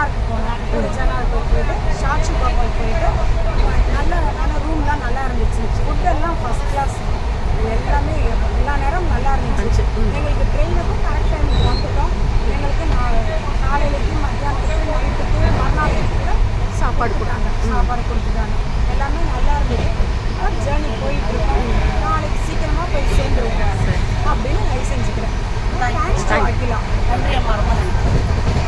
கொன்னாருக்கு போனோம் கொன்னாருக்கு போயிட்டு சாட்சி பாப்பாவுக்கு போயிட்டு நல்ல நல்ல ரூம்லாம் நல்லா இருந்துச்சு. ஃபுட்டெல்லாம் ஃபஸ்ட் கிளாஸ் எல்லாமே எல்லா நேரம் நல்லா இருந்துச்சு. எங்களுக்கு ட்ரெயினுக்கும் கரெக்ட் டைமுக்கு வந்துட்டோம். எங்களுக்கு காலையிலேக்கு மத்தியானத்துக்கு நைட்டுக்கு மறுநாளைக்கு கூட சாப்பாடு கொடுத்தாங்க. சாப்பாடு கொடுத்துட்டாங்க எல்லாமே நல்லா இருந்துச்சு. ஜேர்னி போயிட்டு இருக்கோம். நாளைக்கு சீக்கிரமாக போய் சேர்ந்துருவோம். அப்படின்னு நான் செஞ்சுக்கிறேன் தேங்க்ஸ் அகிலா நன்றி அம்மா. ரொம்ப நன்றி.